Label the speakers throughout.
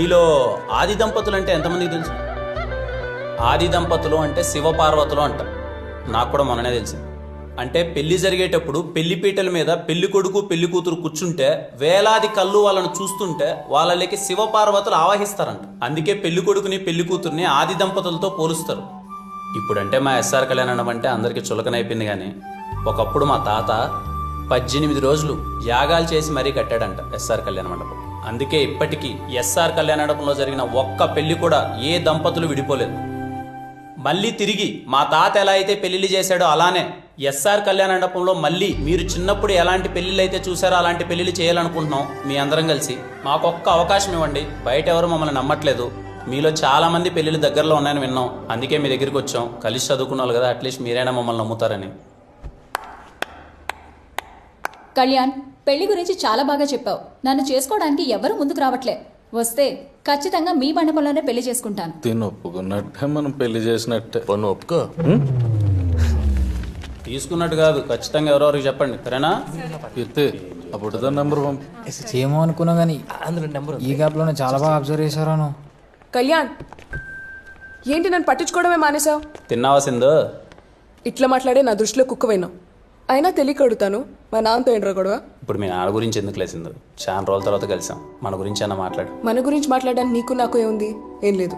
Speaker 1: మీలో ఆది దంపతులు అంటే ఎంతమందికి తెలుసు? ఆది దంపతులు అంటే శివపార్వతులు అంట. నాకు కూడా మొన్ననే తెలిసింది అంటే పెళ్ళి జరిగేటప్పుడు పెళ్ళి పీటల మీద పెళ్ళి కొడుకు పెళ్ళి కూతురు కూర్చుంటే వేలాది కళ్ళు వాళ్ళని చూస్తుంటే వాళ్ళకి శివపార్వతులు ఆవాహిస్తారంట. అందుకే పెళ్ళి కొడుకుని పెళ్ళి కూతుర్ని ఆది దంపతులతో పోలుస్తారు. ఇప్పుడంటే మా ఎస్ఆర్ కళ్యాణం అంటే అందరికీ చులకనైపోయింది కానీ ఒకప్పుడు మా తాత పద్దెనిమిది రోజులు యాగాలు చేసి మరీ కట్టాడంట ఎస్ఆర్ కళ్యాణ మండపం. అందుకే ఇప్పటికీ ఎస్ఆర్ కళ్యాణ మండపంలో జరిగిన ఒక్క పెళ్ళి కూడా ఏ దంపతులు విడిపోలేదు. మళ్ళీ తిరిగి మా తాత ఎలా అయితే పెళ్ళిళ్ళు చేశాడో అలానే ఎస్ఆర్ కళ్యాణ మండపంలో మళ్ళీ మీరు చిన్నప్పుడు ఎలాంటి పెళ్ళిళ్ళు అయితే చూసారో అలాంటి పెళ్ళిళ్ళు చేయాలనుకుంటున్నాం మీ అందరం కలిసి. మాకొక్క అవకాశం ఇవ్వండి బయట ఎవరు మమ్మల్ని నమ్మట్లేదు. మీలో చాలా మంది పెళ్ళిళ్ళు దగ్గరలో ఉన్నాయని విన్నాం అందుకే మీ దగ్గరికి వచ్చాం. కలిసి చదువుకున్నారు కదా అట్లీస్ట్ మీరైనా మమ్మల్ని నమ్ముతారని.
Speaker 2: కళ్యాణ్ పెళ్ళి గురించి చాలా బాగా చెప్పావు. నన్ను చేసుకోవడానికి ఎవరు ముందుకు రావట్లే. వస్తే ఖచ్చితంగా మీ మండపంలోనే పెళ్ళి చేసుకుంటాను.
Speaker 3: తిని ఒప్పుకున్నట్టే మనం పెళ్ళి చేసినట్టే.
Speaker 4: పన్ను ఒప్పుకో.
Speaker 1: తీసుకున్నట్టు కాదు ఖచ్చితంగా ఎవరెవరికి చెప్పండి. సరేనా?
Speaker 3: కీర్తి అప్పుడు నెంబర్ పంపు.
Speaker 5: ఏమో అనుకున్నా కానీ
Speaker 4: అందులో నెంబర్
Speaker 5: ఈ గ్యాప్లోనే చాలా బాగా అబ్జర్వ్ చేశారా నువ్వు?
Speaker 6: కళ్యాణ్ ఏంటి నన్ను పట్టించుకోవడమే మానేశావు?
Speaker 1: తిన్నావా సింధు?
Speaker 6: ఇట్లా మాట్లాడే నా దృష్టిలో కుక్కవైనావు. అయినా తెలియక అడుగుతాను. మా నాన్నతో ఏంట్రా గొడవ?
Speaker 1: ఇప్పుడు మీ నాన్న గురించి ఎందుకు లేసిందో చాలా రోజుల తర్వాత కలిసాం. మన గురించి అన్న మాట్లాడు.
Speaker 6: మన గురించి మాట్లాడడానికి నీకు నాకు ఏముంది? ఏం లేదు.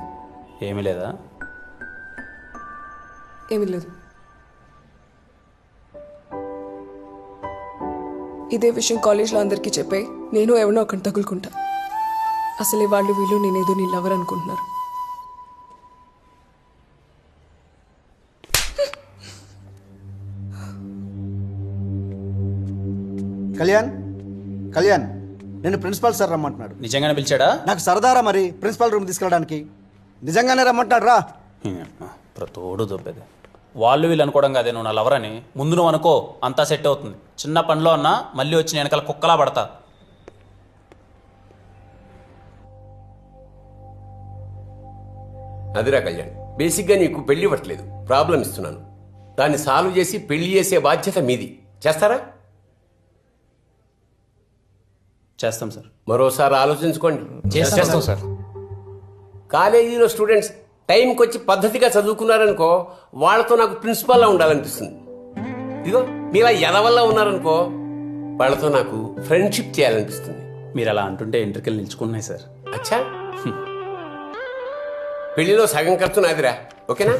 Speaker 1: ఏమీ లేదా?
Speaker 6: ఏమీ లేదు. ఇదే విషయం కాలేజ్లో అందరికీ చెప్పాయి నేను ఎవరినో ఒకటి తగులుకుంటా. అసలే వాళ్ళు వీళ్ళు నేనేదో నీ లవర్ అనుకుంటున్నారు.
Speaker 7: కళ్యాణ్? కళ్యాణ్ నేను ప్రిన్సిపాల్ సార్ రమ్మంటున్నాడు.
Speaker 1: నిజంగానే పిలిచాడా?
Speaker 7: నాకు సరదారా మరి ప్రిన్సిపాల్ రూమ్ తీసుకెళ్ళడానికి? నిజంగానే రమ్మంటున్నాడు రా.
Speaker 1: ప్రతోడు దొబ్బేది. వాళ్ళు వీళ్ళు అనుకోవడం కాదే నువ్వు నా లవర్ అని ముందు నువ్వు అనుకో అంతా సెట్ అవుతుంది. చిన్న పనిలో అన్నా మళ్ళీ వచ్చి నేను వెనకాల కుక్కలా పడతా.
Speaker 8: అదిరా కళ్యాణ్ బేసిక్గా నీకు పెళ్ళి ఇవ్వట్లేదు. ప్రాబ్లం ఇస్తున్నాను. దాన్ని సాల్వ్ చేసి పెళ్ళి చేసే బాధ్యత మీది. చేస్తారా?
Speaker 1: చేస్తాం సార్.
Speaker 8: మరోసారి ఆలోచించుకోండి.
Speaker 4: చేస్తాం సార్.
Speaker 8: కాలేజీలో స్టూడెంట్స్ టైంకి వచ్చి పద్ధతిగా చదువుకున్నారనుకో వాళ్ళతో నాకు ప్రిన్సిపాల్లా ఉండాలనిపిస్తుంది. ఇదిగో మీలా ఎదవల్లా ఉన్నారనుకో వాళ్ళతో నాకు ఫ్రెండ్షిప్ చేయాలనిపిస్తుంది.
Speaker 1: మీరు అలా అంటుంటే ఎంట్రికలు నిల్చుకున్నాయి సార్.
Speaker 8: అచ్చా. పెళ్ళిలో సగం ఖర్చు నాదిరా. ఓకేనా?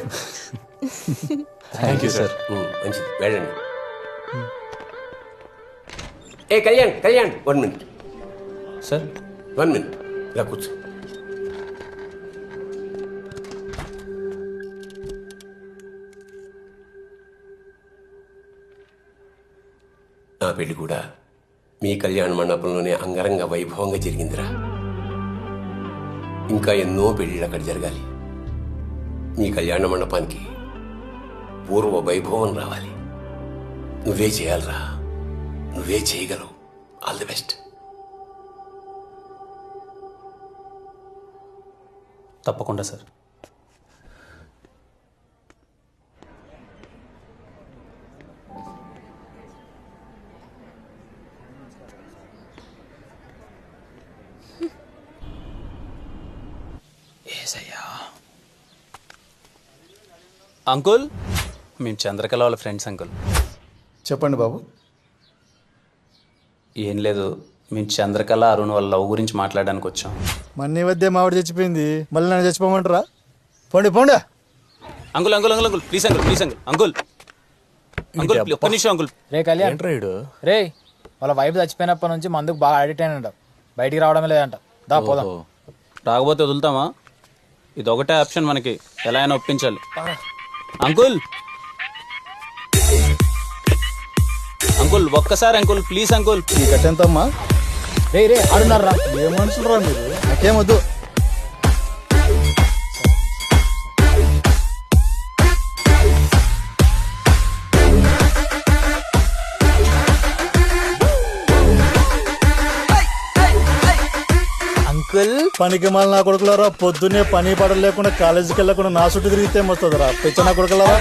Speaker 1: థ్యాంక్ యూ సార్
Speaker 8: మంచిది. వెళ్ళండి. ఏ Kalyan Kalyan one minute
Speaker 1: sir?
Speaker 8: One minute. ఇలా కూర్చో. నా పెళ్ళి కూడా మీ కళ్యాణ మండపంలోనే అంగరంగ వైభవంగా జరిగిందిరా. ఇంకా ఎన్నో పెళ్ళిళ్ళు అక్కడ జరగాలి. మీ కళ్యాణ మండపానికి పూర్వ వైభవం రావాలి. నువ్వే చేయాలిరా. నువ్వే చేయగలవు. All the best.
Speaker 1: తప్పకుండా సార్. అంకుల్ మేము చంద్రకళ వాళ్ళ ఫ్రెండ్స్ అంకుల్.
Speaker 7: చెప్పండి బాబు.
Speaker 1: ఏం లేదు మేము చంద్రకళ అరుణ్ వాళ్ళ లవ్ గురించి మాట్లాడడానికి వచ్చాం.
Speaker 7: మన్ని మధ్య మావిడ చచ్చిపోయింది. మళ్ళీ నన్ను చచ్చిపోమంటారా? పోండి పోండి.
Speaker 1: Uncle uncle uncle uncle please uncle please uncle. Uncle uncle ఒక్క నిమిషం అంకుల్.
Speaker 5: రే కళ్యాణ్? రే వాళ్ళ వైఫ్ చచ్చిపోయినప్పటి నుంచి మందుకు బాగా అడిక్ట్ అయినంట. బయటికి రావడమే లేదంట. దా పోదాం.
Speaker 1: రాకపోతే వదులుతామా? ఇది ఒకటే ఆప్షన్ మనకి. ఎలా అయినా ఒప్పించాలి. అంకుల్! అంకుల్ ఒక్కసారి అంకుల్ ప్లీజ్ అంకుల్.
Speaker 7: ఈ కట్టెంతమ్మా
Speaker 5: రే రే ఆడున్నారా?
Speaker 7: ఏ మనుషులు రా మీరు నాకేమొద్దు
Speaker 5: అంకుల్?
Speaker 7: పనికి మళ్ళీ నా కొడుకులారా పొద్దున్నే పని పడలు లేకుండా కాలేజీకి వెళ్ళకుండా నా చుట్టూ తిరిగితే వస్తుందిరా? పిచ్చ నా కొడుకులారా?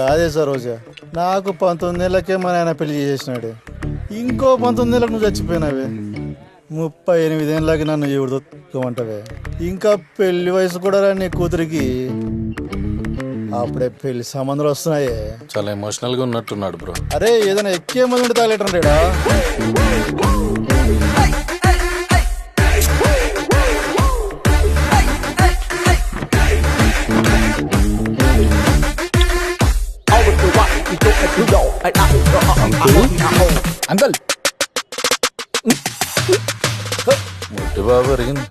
Speaker 7: కాదే సరోజా. నాకు పంతొమ్మిది నెలలకే మా నాయన పెళ్ళి చేసినాడు ఇంకో పంతొమ్మిది నెలలకు నువ్వు చచ్చిపోయినావే. ముప్పై ఎనిమిది ఏళ్ళకి నన్ను దొక్కమంటావే. ఇంకా పెళ్ళి వయసు కూడా రా నీ కూతురికి అప్పుడే పెళ్ళి సంబంధాలు వస్తున్నాయే.
Speaker 3: చాలా ఎమోషనల్గా ఉన్నట్టున్నాడు బ్రో.
Speaker 7: అరే ఏదైనా ఎక్కే మంది ఉంటే
Speaker 3: బాబు అరిగింది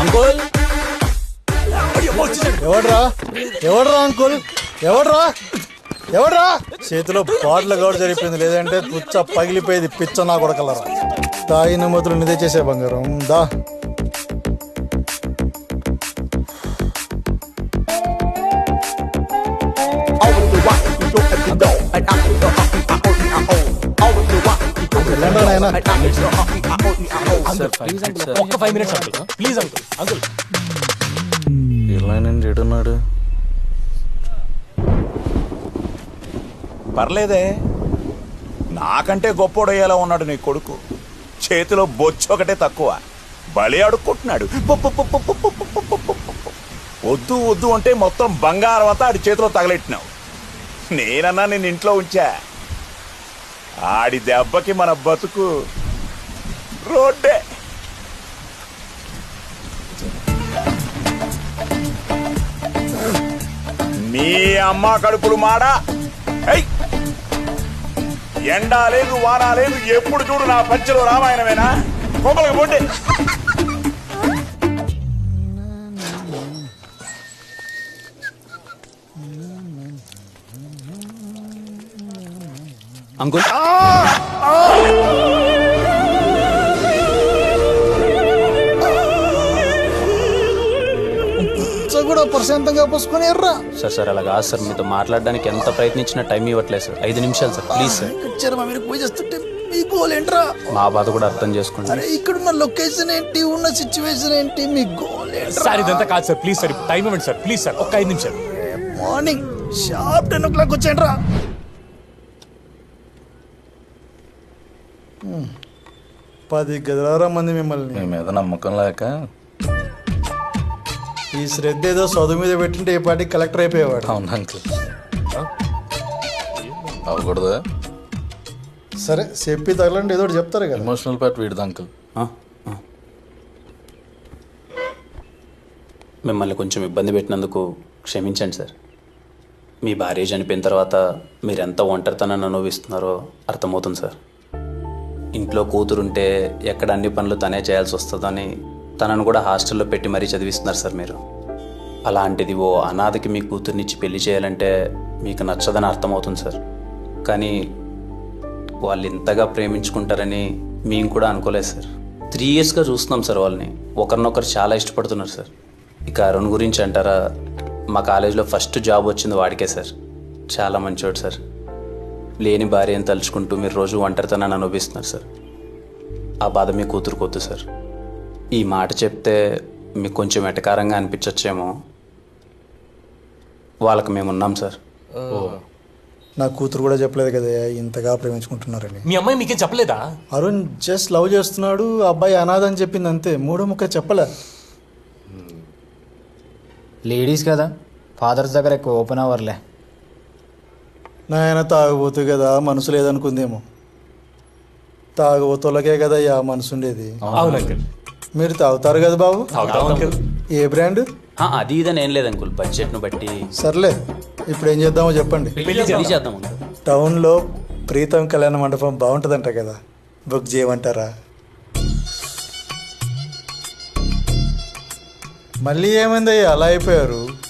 Speaker 1: అంకుల్?
Speaker 7: ఎవడ్రా? ఎవడ్రా అంకుల్? ఎవడ్రా? ఎవడ్రా? చేతిలో బాటిల్ గౌడ జరిపోయింది లేదంటే పుచ్చ పగిలిపోయేది పిచ్చ నా కొడకలరా. తాగిన మూతులు నిదే చేసే బంగారం. దా.
Speaker 5: ఫైవ్ మినిట్స్ ప్లీజ్
Speaker 4: పర్లేదే నాకంటే గొప్పోడయ్యేలా ఉన్నాడు నీ కొడుకు చేతిలో బొచ్చు ఒకటే తక్కువ బలి అడుక్కుంటున్నాడు వద్దు వద్దు అంటే మొత్తం బంగారం అంతా ఆడి చేతిలో తగలెట్టినావు నేనన్నా నేను ఇంట్లో ఉంచా ఆడి దెబ్బకి మన బతుకు రోడ్డే. మీ అమ్మ కడుపులు మాడా. ఎండా లేదు వానా లేదు ఎప్పుడు చూడు నా పంచలో రామాయణమేనా? కొమ్మలకు పోటీ
Speaker 1: అంకుల్.
Speaker 7: కూడా ప్రశాంతంగా పోసుకొని ఎర్రా.
Speaker 1: సార్ సార్ అలా కాదు సార్. మీతో మాట్లాడడానికి ఎంత ప్రయత్నించినా టైం ఇవ్వట్లేదు సార్. ఐదు నిమిషాలు సార్ ప్లీజ్ సార్.
Speaker 7: మా మీరు పూజ చేస్తుంటే మీ గోల్ ఏంట్రా?
Speaker 1: మా బాధ కూడా అర్థం చేసుకోండి.
Speaker 7: అరే ఇక్కడున్న లొకేషన్ ఏంటి? ఉన్న సిచ్యువేషన్ ఏంటి? మీ గోల్ ఏంట్రా?
Speaker 5: సార్ ఇదంతా కాదు సార్. ప్లీజ్ సార్ టైం ఇవ్వండి సార్. ప్లీజ్ సార్ ఒక్క ఐదు నిమిషాలు.
Speaker 7: Morning sharp ten o'clock వచ్చేయండిరా. పది గదిలారా మంది మిమ్మల్ని.
Speaker 3: మీ మీద నమ్మకం లేక?
Speaker 7: ఈ శ్రద్ధ ఏదో చదువు మీద పెట్టింటే ఏ పాటికి కలెక్టర్ అయిపోయేవాడు.
Speaker 3: అవును అంకుల్. అవ్వకూడదా?
Speaker 7: సరే చెప్పి తగలండి ఏదో ఒకటి చెప్తారు కదా.
Speaker 3: ఎమోషనల్ పార్ట్ వీడిది అంకుల్.
Speaker 1: మిమ్మల్ని కొంచెం ఇబ్బంది పెట్టినందుకు క్షమించండి సార్. మీ భార్య చనిపోయిన తర్వాత మీరు ఎంత ఒంటరితనాన్ని అనుభవిస్తున్నారో అర్థమవుతుంది సార్. ఇంట్లో కూతురుంటే ఎక్కడ అన్ని పనులు తనే చేయాల్సి వస్తుందని తనను కూడా హాస్టల్లో పెట్టి మరీ చదివిస్తున్నారు సార్ మీరు. అలాంటిది ఓ అనాథకి మీ కూతుర్నిచ్చి పెళ్ళి చేయాలంటే మీకు నచ్చదని అర్థమవుతుంది సార్. కానీ వాళ్ళు ఇంతగా ప్రేమించుకుంటారని మేము కూడా అనుకోలేదు సార్. త్రీ ఇయర్స్గా చూస్తున్నాం సార్ వాళ్ళని. ఒకరినొకరు చాలా ఇష్టపడుతున్నారు సార్. ఇక అరుణ్ గురించి అంటారా? మా కాలేజీలో ఫస్ట్ జాబ్ వచ్చింది వాడికే సార్. చాలా మంచివాడు సార్. లేని భార్యను తలుచుకుంటూ మీరు రోజు ఒంటరితనాన్ని అనుభవిస్తున్నారు సార్. ఆ బాధ మీ కూతురుకొద్దు సార్. ఈ మాట చెప్తే మీకు కొంచెం ఎటకారంగా అనిపించచ్చేమో. వాళ్ళకి మేము ఉన్నాం సార్.
Speaker 7: నా కూతురు కూడా చెప్పలేదు కదా ఇంతగా ప్రేమించుకుంటున్నారని.
Speaker 5: మీ అమ్మాయి మీకేం చెప్పలేదా?
Speaker 7: అరుణ్ జస్ట్ లవ్ చేస్తున్నాడు ఆ అబ్బాయి అనాథ అని చెప్పింది అంతే. మూడో ముక్క చెప్పలే.
Speaker 5: లేడీస్ కదా ఫాదర్స్ దగ్గర ఎక్కువ ఓపెన్ అవర్లే.
Speaker 7: నాయన తాగబోతు కదా మనసు లేదనుకుందేమో. తాగబోతులకే కదా ఆ మనసు ఉండేది మీరు తాగుతారు కదా బాబు? ఏ బ్రాండ్?
Speaker 1: ఆ, అది ఇదని ఏం లేదు అంకుల్. బడ్జెట్ను బట్టి.
Speaker 7: సర్లే ఇప్పుడు ఏం చేద్దామో చెప్పండి.
Speaker 1: చేద్దాం అంకుల్.
Speaker 7: టౌన్లో ప్రీతం కళ్యాణ మండపం బాగుంటుందంట కదా. బుక్ చేయమంటారా? మళ్ళీ ఏమైందయ్యా? అలా అయిపోయారు.